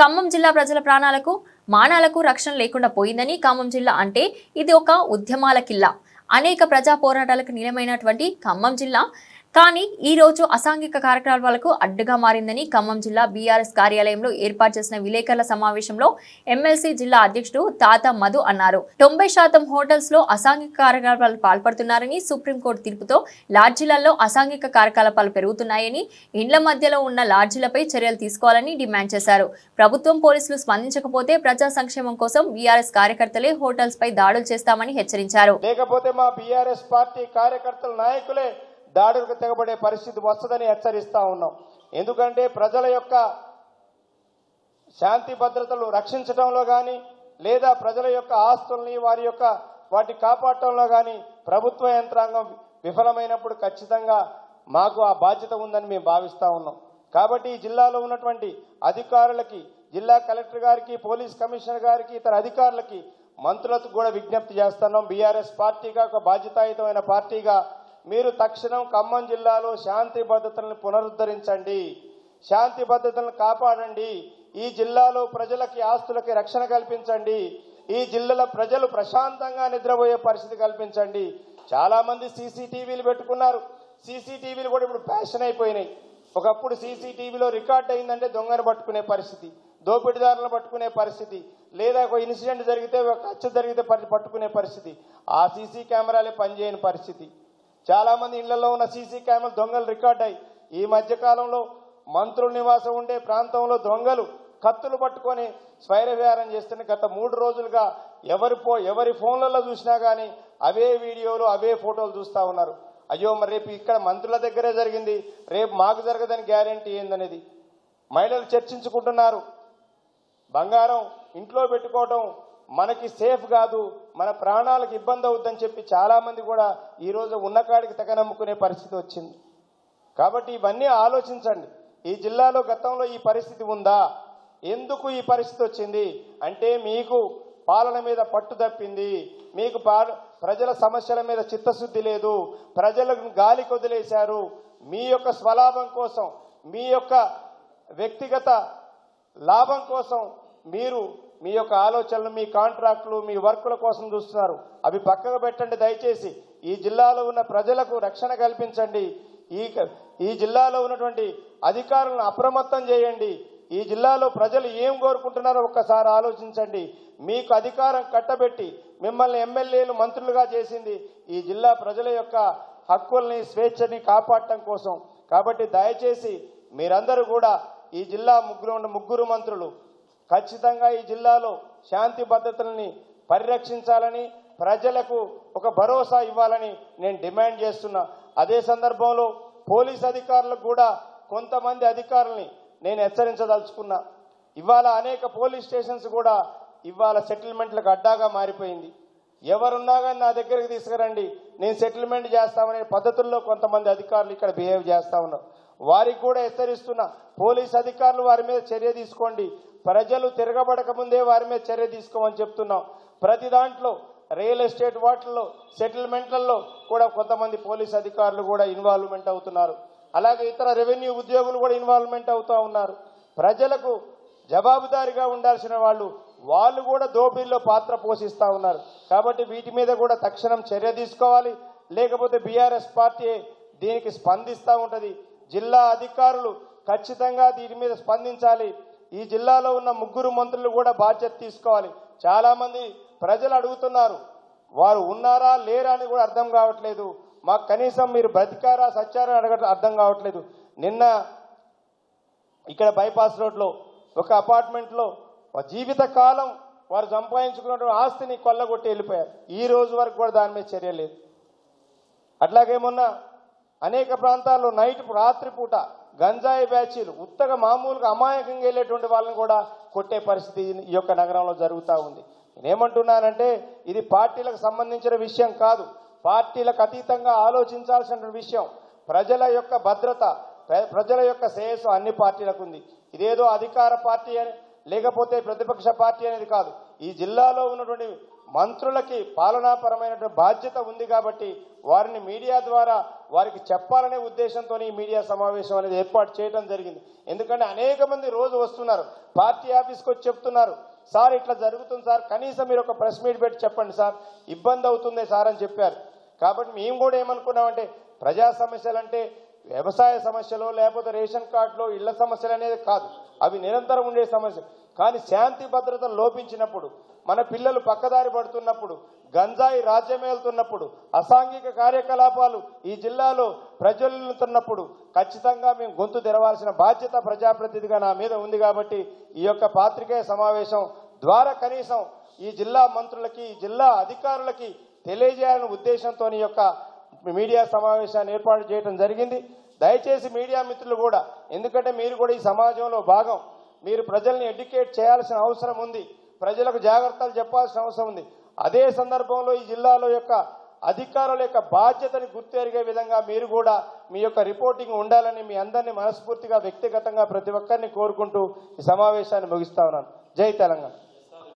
ఖమ్మం జిల్లా ప్రజల ప్రాణాలకు మానాలకు రక్షణ లేకుండా పోయిందని ఖమ్మం జిల్లా అంటే ఇది ఒక ఉద్యమాల కిల్లా. అనేక ప్రజా పోరాటాలకు నిలమైనటువంటి ఖమ్మం జిల్లా కానీ ఈ రోజు అసాంఘిక కార్యకలాపాలకు అడ్డుగా మారిందని ఖమ్మం జిల్లా బీఆర్ఎస్ కార్యాలయంలో ఏర్పాటు చేసిన విలేకరుల సమావేశంలో ఎమ్మెల్సీ జిల్లా అధ్యక్షుడు తాత మధు అన్నారు. తొంభై శాతం హోటల్స్లో అసాంఘిక కార్యకలాపాలు పాల్పడుతున్నారని సుప్రీంకోర్టు తీర్పుతో లాడ్జీలలో అసాంఘిక కార్యకలాపాలు పెరుగుతున్నాయని ఇండ్ల మధ్యలో ఉన్న లాడ్జీలపై చర్యలు తీసుకోవాలని డిమాండ్ చేశారు. ప్రభుత్వం పోలీసులు స్పందించకపోతే ప్రజా సంక్షేమం కోసం బీఆర్ఎస్ కార్యకర్తలే హోటల్స్ పై దాడులు చేస్తామని హెచ్చరించారు. లేకపోతే మా బీఆర్ఎస్ పార్టీ కార్యకర్తల నాయకులే దాడులకు తెగబడే పరిస్థితి వస్తుందని హెచ్చరిస్తూ ఉన్నాం. ఎందుకంటే ప్రజల యొక్క శాంతి భద్రతలు రక్షించడంలో కానీ లేదా ప్రజల యొక్క ఆస్తుల్ని వారి యొక్క వాటి కాపాడటంలో కానీ ప్రభుత్వ యంత్రాంగం విఫలమైనప్పుడు ఖచ్చితంగా మాకు ఆ బాధ్యత ఉందని మేము భావిస్తా ఉన్నాం. కాబట్టి ఈ జిల్లాలో ఉన్నటువంటి అధికారులకి జిల్లా కలెక్టర్ గారికి పోలీస్ కమిషనర్ గారికి ఇతర అధికారులకి మంత్రులకు కూడా విజ్ఞప్తి చేస్తున్నాం. బీఆర్ఎస్ పార్టీగా ఒక బాధ్యతాయుతమైన పార్టీగా మీరు తక్షణం ఖమ్మం జిల్లాలో శాంతి భద్రతలను పునరుద్ధరించండి. శాంతి భద్రతలను కాపాడండి. ఈ జిల్లాలో ప్రజలకి ఆస్తులకి రక్షణ కల్పించండి. ఈ జిల్లాల ప్రజలు ప్రశాంతంగా నిద్రపోయే పరిస్థితి కల్పించండి. చాలా మంది సీసీటీవీలు పెట్టుకున్నారు. సీసీటీవీలు కూడా ఇప్పుడు ఫ్యాషన్ అయిపోయినాయి. ఒకప్పుడు సీసీటీవీలో రికార్డ్ అయిందంటే దొంగను పట్టుకునే పరిస్థితి దోపిడీదారులను పట్టుకునే పరిస్థితి లేదా ఒక ఇన్సిడెంట్ జరిగితే ఒక హత్య జరిగితే పట్టుకునే పరిస్థితి. ఆ సీసీ కెమెరాలే పనిచేయని పరిస్థితి. చాలా మంది ఇళ్ళలో ఉన్న సీసీ కెమెరాలు దొంగలు రికార్డ్ అయ్యి ఈ మధ్య కాలంలో మంత్రుల నివాసం ఉండే ప్రాంతంలో దొంగలు కత్తులు పట్టుకొని స్వైరవ్యారం చేస్తున్న గత మూడు రోజులుగా ఎవరి పో ఎవరి ఫోన్లలో చూసినా కానీ అవే వీడియోలు అవే ఫోటోలు చూస్తా ఉన్నారు. అయ్యో మరి రేపు ఇక్కడ మంత్రుల దగ్గరే జరిగింది. రేపు మాకు జరగదని గ్యారంటీ ఏందనేది. మహిళలు చర్చించుకుంటున్నారు. బంగారం ఇంట్లో పెట్టుకోవడం మనకి సేఫ్ కాదు మన ప్రాణాలకు ఇబ్బంది అవుద్దని చెప్పి చాలా మంది కూడా ఈ రోజు ఉన్నకాడికి తగనమ్ముకునే పరిస్థితి వచ్చింది. కాబట్టి ఇవన్నీ ఆలోచించండి. ఈ జిల్లాలో గతంలో ఈ పరిస్థితి ఉందా? ఎందుకు ఈ పరిస్థితి వచ్చింది? అంటే మీకు పాలన మీద పట్టు తప్పింది. మీకు ప్రజల సమస్యల మీద చిత్తశుద్ధి లేదు. ప్రజలకు గాలి కొదిలేశారు. మీ యొక్క స్వలాభం కోసం మీ యొక్క వ్యక్తిగత లాభం కోసం మీరు మీ యొక్క ఆలోచనలు మీ కాంట్రాక్టులు మీ వర్కుల కోసం చూస్తున్నారు. అవి పక్కకు పెట్టండి దయచేసి. ఈ జిల్లాలో ఉన్న ప్రజలకు రక్షణ కల్పించండి. ఈ ఈ జిల్లాలో ఉన్నటువంటి అధికారులను అప్రమత్తం చేయండి. ఈ జిల్లాలో ప్రజలు ఏం కోరుకుంటున్నారో ఒక్కసారి ఆలోచించండి. మీకు అధికారం కట్టబెట్టి మిమ్మల్ని ఎమ్మెల్యేలు మంత్రులుగా చేసింది ఈ జిల్లా ప్రజల యొక్క హక్కుల్ని స్వేచ్ఛని కాపాడటం కోసం. కాబట్టి దయచేసి మీరందరూ కూడా ఈ జిల్లా ముగ్గురు ఉన్న ముగ్గురు మంత్రులు ఖచ్చితంగా ఈ జిల్లాలో శాంతి భద్రతలని పరిరక్షించాలని ప్రజలకు ఒక భరోసా ఇవ్వాలని నేను డిమాండ్ చేస్తున్నా. అదే సందర్భంలో పోలీస్ అధికారులకు కూడా కొంతమంది అధికారుల్ని నేను హెచ్చరించదలుచుకున్నా. ఇవాళ అనేక పోలీస్ స్టేషన్స్ కూడా ఇవాళ సెటిల్మెంట్లకు అడ్డాగా మారిపోయింది. ఎవరున్నా కానీ నా దగ్గరికి తీసుకురండి నేను సెటిల్మెంట్ చేస్తామనే పద్ధతుల్లో కొంతమంది అధికారులు ఇక్కడ బిహేవ్ చేస్తా ఉన్నారు. వారికి కూడా హెచ్చరిస్తున్నా పోలీస్ అధికారులు వారి మీద చర్య తీసుకోండి ప్రజలు తిరగబడక ముందే వారి మీద చర్య తీసుకోమని చెప్తున్నాం. ప్రతి దాంట్లో రియల్ ఎస్టేట్ వాటిల్లో సెటిల్మెంట్లలో కూడా కొంతమంది పోలీస్ అధికారులు కూడా ఇన్వాల్వ్మెంట్ అవుతున్నారు. అలాగే ఇతర రెవెన్యూ ఉద్యోగులు కూడా ఇన్వాల్వ్మెంట్ అవుతూ ఉన్నారు. ప్రజలకు జవాబుదారిగా ఉండాల్సిన వాళ్ళు వాళ్ళు కూడా దోపిడీలో పాత్ర పోషిస్తూ ఉన్నారు. కాబట్టి వీటి మీద కూడా తక్షణం చర్య తీసుకోవాలి. లేకపోతే బీఆర్ఎస్ పార్టీ దీనికి స్పందిస్తూ ఉంటుంది. జిల్లా అధికారులు ఖచ్చితంగా దీని మీద స్పందించాలి. ఈ జిల్లాలో ఉన్న ముగ్గురు మంత్రులు కూడా బాధ్యత తీసుకోవాలి. చాలా మంది ప్రజలు అడుగుతున్నారు వారు ఉన్నారా లేరా అని కూడా అర్థం కావట్లేదు. మాకు కనీసం మీరు బ్రతికారా సచ్చారా అడగ అర్థం కావట్లేదు. నిన్న ఇక్కడ బైపాస్ రోడ్లో ఒక అపార్ట్మెంట్లో జీవిత కాలం వారు సంపాదించుకున్నటువంటి ఆస్తిని కొల్లగొట్టి వెళ్ళిపోయారు. ఈ రోజు వరకు కూడా దాని మీద చర్య లేదు. అట్లాగే మొన్న అనేక ప్రాంతాల్లో నైట్ రాత్రిపూట గంజాయి బ్యాచీలు ఉత్తగా మామూలుగా అమాయకంగా వెళ్ళేటువంటి వాళ్ళని కూడా కొట్టే పరిస్థితి ఈ యొక్క నగరంలో జరుగుతూ ఉంది. నేనేమంటున్నానంటే ఇది పార్టీలకు సంబంధించిన విషయం కాదు. పార్టీలకు అతీతంగా ఆలోచించాల్సిన విషయం. ప్రజల యొక్క భద్రత ప్రజల యొక్క శ్రేయస్సు అన్ని పార్టీలకు ఉంది. ఇదేదో అధికార పార్టీ అని లేకపోతే ప్రతిపక్ష పార్టీ అనేది కాదు. ఈ జిల్లాలో ఉన్నటువంటి మంత్రులకి పాలనాపరమైనటువంటి బాధ్యత ఉంది కాబట్టి వారిని మీడియా ద్వారా వారికి చెప్పాలనే ఉద్దేశంతో ఈ మీడియా సమావేశం అనేది ఏర్పాటు చేయడం జరిగింది. ఎందుకంటే అనేక మంది రోజు వస్తున్నారు. పార్టీ ఆఫీస్కి వచ్చి చెప్తున్నారు. సార్ ఇట్లా జరుగుతుంది సార్. కనీసం మీరు ఒక ప్రెస్ మీట్ పెట్టి చెప్పండి సార్. ఇబ్బంది అవుతుంది సార్ అని చెప్పారు. కాబట్టి మేము కూడా ఏమనుకున్నామంటే ప్రజా సమస్యలు అంటే వ్యవసాయ సమస్యలు లేకపోతే రేషన్ కార్డులో ఇళ్ళ సమస్యలు అనేది కాదు. అవి నిరంతరం ఉండే సమస్య. కానీ శాంతి భద్రతలు లోపించినప్పుడు మన పిల్లలు పక్కదారి పడుతున్నప్పుడు గంజాయి రాజ్యమేలుతున్నప్పుడు అసాంఘిక కార్యకలాపాలు ఈ జిల్లాలో ప్రజ్వలిస్తున్నప్పుడు ఖచ్చితంగా మేము గొంతు తెరవాల్సిన బాధ్యత ప్రజాప్రతినిధిగా నా మీద ఉంది కాబట్టి ఈ యొక్క పాత్రికేయ సమావేశం ద్వారా కనీసం ఈ జిల్లా మంత్రులకి ఈ జిల్లా అధికారులకి తెలియజేయాలనే ఉద్దేశంతో ఈ యొక్క మీడియా సమావేశాన్ని ఏర్పాటు చేయడం జరిగింది. దయచేసి మీడియా మిత్రులు కూడా ఎందుకంటే మీరు కూడా ఈ సమాజంలో భాగం మీరు ప్రజల్ని ఎడ్యుకేట్ చేయాల్సిన అవసరం ఉంది. ప్రజలకు జాగ్రత్తలు చెప్పాల్సిన అవసరం ఉంది. అదే సందర్భంలో ఈ జిల్లాలో యొక్క అధికారుల యొక్క బాధ్యతని గుర్తెరిగే విధంగా మీరు కూడా మీ యొక్క రిపోర్టింగ్ ఉండాలని మీ అందరినీ మనస్ఫూర్తిగా వ్యక్తిగతంగా ప్రతి ఒక్కరిని కోరుకుంటూ ఈ సమావేశాన్ని ముగిస్తా ఉన్నాను. జై తెలంగాణ.